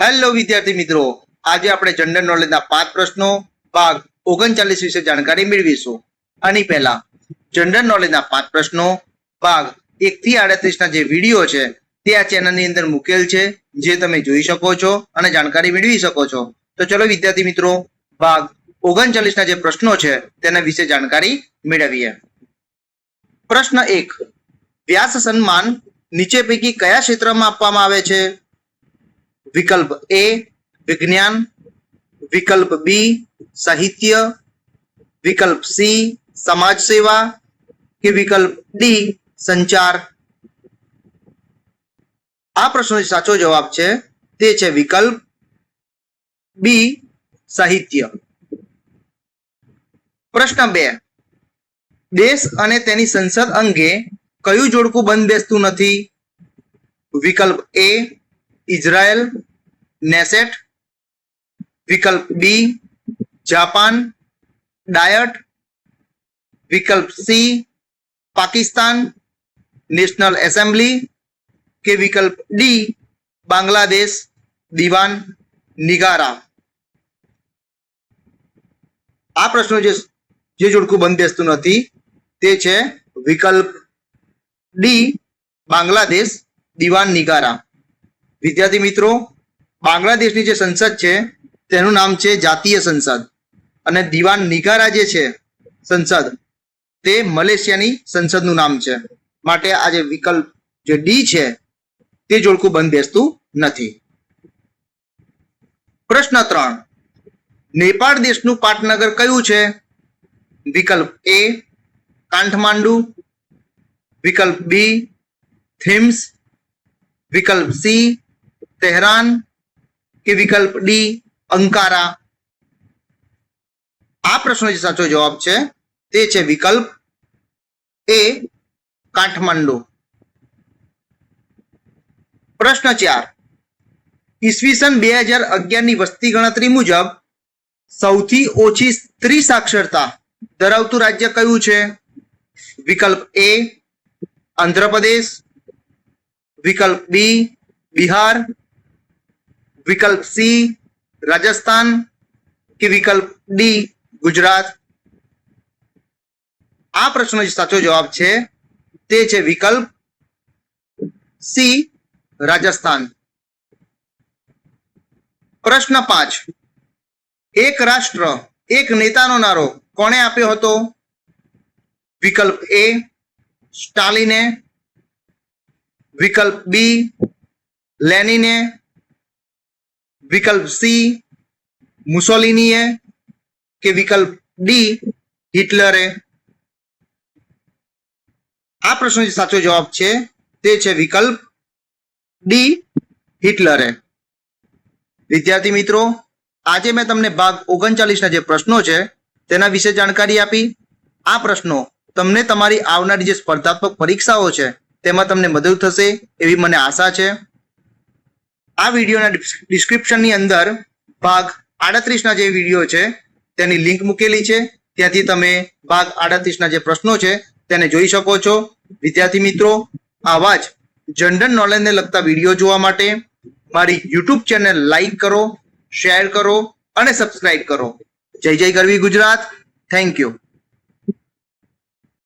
Hello વિદ્યાર્થી મિત્રો. આજે આપણે જનરલ નોલેજના પાંચ પ્રશ્નો, ભાગ ઓગણચાલીસ વિશે જાણકારી મેળવીશું. આની પહેલા જનરલ નોલેજના પાંચ પ્રશ્નો, ભાગ એક થી આડત્રીસના જે વીડિયો છે, તે આ ચેનલની અંદર મૂકેલ છે, જે તમે જોઈ શકો છો અને જાણકારી મેળવી શકો છો. તો ચલો, વિદ્યાર્થી મિત્રો, ભાગ ઓગણચાલીસના જે પ્રશ્નો છે, તેના વિશે જાણકારી મેળવીએ. પ્રશ્ન એક, વ્યાસ સન્માન નીચે પૈકી કયા ક્ષેત્રમાં આપવામાં આવે છે? વિકલ્પ એ, વિજ્ઞાન. વિકલ્પ બી, સાહિત્ય. વિકલ્પ સી, સમાજ સેવા. કે વિકલ્પ ડી, સંચાર. આ પ્રશ્નનો સાચો જવાબ છે, તે છે વિકલ્પ બી, સાહિત્ય. પ્રશ્ન બે. દેશ અને તેની સંસદ અંગે કયું જોડકું બંધ બેસતું નથી? વિકલ્પ એ ઇઝરાયલ નેસેટ વિકલ્પ બી જાપાન ડાયટ વિકલ્પ સી પાકિસ્તાન નેશનલ એસેમ્બલી કે વિકલ્પ ડી બાંગ્લાદેશ દિવાન નિગારા આ પ્રશ્નો જે જે જોડકું બંધ બેસતું નથી તે છે વિકલ્પ ડી બાંગ્લાદેશ દિવાન નિગારા વિદ્યાર્થી મિત્રો, બાંગ્લાદેશની જે સંસદ છે, તેનું નામ છે જાતીય સંસદ. અને દિવાન નિગારા જે છે સંસદ, તે મલેશિયાની સંસદનું નામ છે. માટે આ જે વિકલ્પ જે ડી છે, તે જોડકું બંધ બેસતું નથી. પ્રશ્ન ત્રણ, નેપાળ દેશનું પાટનગર કયું છે? વિકલ્પ એ કાંઠમાંડુ. વિકલ્પ બી થિમ્સ. વિકલ્પ સી તેહરાન કે વિકલ્પ ડી અંકારા આ પ્રશ્નનો જે સાચો જવાબ છે તે છે વિકલ્પ એ કાઠમાંડુ પ્રશ્ન ચાર ઈસવીસન બે હજાર અગિયારની વસ્તી ગણતરી મુજબ સૌથી ઓછી સ્ત્રી સાક્ષરતા ધરાવતું રાજ્ય કયું છે? વિકલ્પ એ, આંધ્રપ્રદેશ. વિકલ્પ બી, બિહાર. વિકલ્પ સી, રાજસ્થાન કે વિકલ્પ ડી, ગુજરાત? આ પ્રશ્નનો જે સાચો જવાબ છે, તે છે વિકલ્પ સી, રાજસ્થાન. પ્રશ્ન પાંચ. એક રાષ્ટ્ર, એક નેતાનો નારો કોણે આપ્યો હતો? વિકલ્પ એ, સ્ટાલિને. વિકલ્પ બી, લેનિને. વિકલ્પ સી, મુસોલિનીએ કે વિકલ્પ ડી, હિટલરે? આ પ્રશ્નનો જે સાચો જવાબ છે, તે છે વિકલ્પ ડી, હિટલરે. વિદ્યાર્થી મિત્રો, આજે મેં તમને ભાગ ઓગણચાલીસના જે પ્રશ્નો છે, તેના વિશે જાણકારી આપી. આ પ્રશ્નો તમને તમારી આવનારી જે સ્પર્ધાત્મક પરીક્ષાઓ છે, તેમાં તમને મદદ થશે એવી મને આશા છે. આ વિડીયોના ડિસ્ક્રિપ્શનની અંદર ભાગ આડત્રીસના જે વીડિયો છે, તેની લિંક મૂકેલી છે. ત્યાંથી તમે ભાગ આડત્રીસના જે પ્રશ્નો છે, તેને જોઈ શકો છો. વિદ્યાર્થી મિત્રો, આવા જ જનરલ નોલેજને લગતા વીડિયો જોવા માટે મારી યુટ્યુબ ચેનલ લાઈક કરો, શેર કરો અને સબસ્ક્રાઈબ કરો. જય જય ગરવી ગુજરાત. Thank you.